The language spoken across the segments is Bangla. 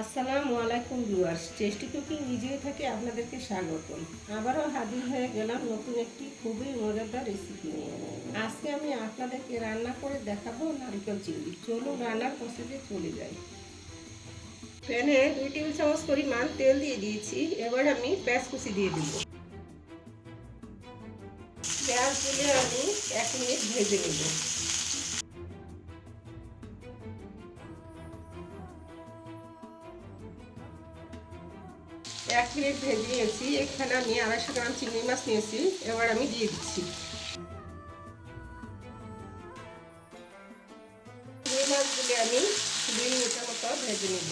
আসসালামু আলাইকুম ভিউয়ার্স, টেস্টি কুকিং নিজেই থেকে আপনাদেরকে স্বাগতম। আবারও হাজির হয়ে গেলাম নতুন একটি খুবই মজাদার রেসিপি নিয়ে। আজকে আমি আপনাদেরকে রান্না করে দেখাবো নারকেল চিংড়ি। চলুন রান্নার প্রসেসে চলে যাই। প্যানে দুই টেবিল চামচ পরিমাণ তেল দিয়ে দিয়েছি, এবার আমি পেঁয়াজ কুচি দিয়ে দিব। পেঁয়াজ দিলে আমি এক মিনিট ভেজে নেব। এক মিনিট ভেজে নিয়েছি এখানে আমি আড়াইশো গ্রাম চিংড়ি মাছ নিয়েছি, এবার আমি দিয়ে দিচ্ছি। চিংড়ি মাছগুলি আমি দুই মিনিটের মতো ভেজে নেব।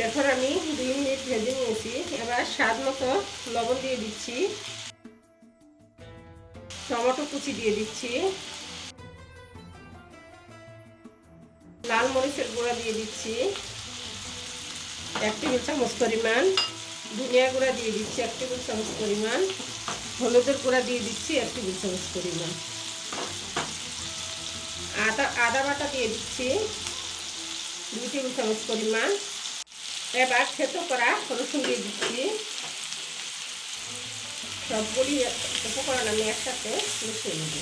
দেখুন, আমি দুই মিনিট ভেজে নিয়েছি। এবার স্বাদ মতো লবণ দিয়ে দিচ্ছি। টমেটো কুচি দিয়ে দিচ্ছি। লাল মরিচের গুঁড়া দিয়ে দিচ্ছি। এক টেবিল চামচ পরিমাণ। ধনিয়া গুঁড়া দিয়ে দিচ্ছি এক টেবিল চামচ পরিমাণ। হলুদের গুঁড়া দিয়ে দিচ্ছি এক টেবিল চামচ পরিমাণ। আদা আদা বাটা দিয়ে দিচ্ছি। দুই টেবিল চামচ পরিমাণ। এবার থেতো করা রসুন দিয়ে দিচ্ছি। সবগুলি উপকরণ আমি একসাথে মিশিয়ে নেব।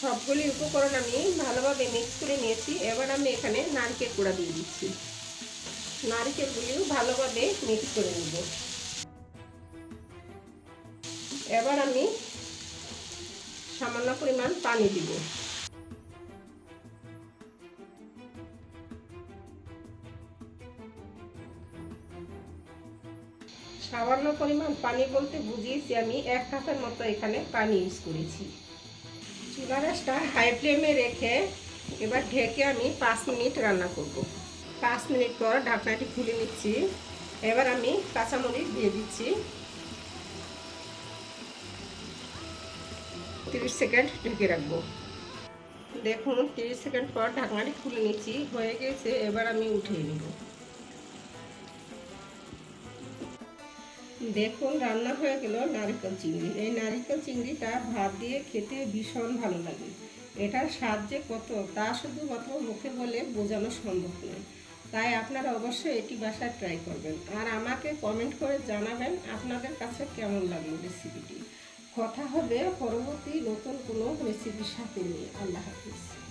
সবগুলি উপকরণ আমি ভালোভাবে মিক্স করে নিয়েছি। এবার আমি এখানে নারকেল গুঁড়া দিয়ে দিচ্ছি। নারকেলগুলিও ভালোভাবে মিক্স করে নেব। এবার আমি সামান্য পরিমাণ পানি দিব। সামান্য পরিমাণ পানি বলতে বুঝিয়েছি আমি, এক কাপের মতো এখানে পানি ইউজ করেছি। চুলা রাসটা হাই ফ্লেমে রেখে এবার ঢেকে আমি পাঁচ মিনিট রান্না করব। পাঁচ মিনিট পর ঢাকনাটি খুলে নিচ্ছি। এবার আমি কাঁচামরিচ দিয়ে দিচ্ছি। তিরিশ সেকেন্ড ঢেকে রাখব। দেখুন, তিরিশ সেকেন্ড পর ঢাকনাটি খুলে নিচ্ছি, হয়ে গেছে, এবার আমি উঠিয়ে নেব। দেখুন, রান্না হয়ে গেল নারিকেল চিংড়ি। এই নারিকেল চিংড়িটা ভাত দিয়ে খেতে ভীষণ ভালো লাগে। এটার স্বাদ যে কত, তা শুধুমাত্র মুখে বলে বোঝানো সম্ভব নয়। তাই আপনারা অবশ্যই এটি বাসায় ট্রাই করবেন। আর আমাকে কমেন্ট করে জানাবেন আপনাদের কাছে কেমন লাগল রেসিপিটি। কথা হবে পরবর্তী নতুন কোনো রেসিপির সাথে নিয়ে। আল্লাহ হাফিজ।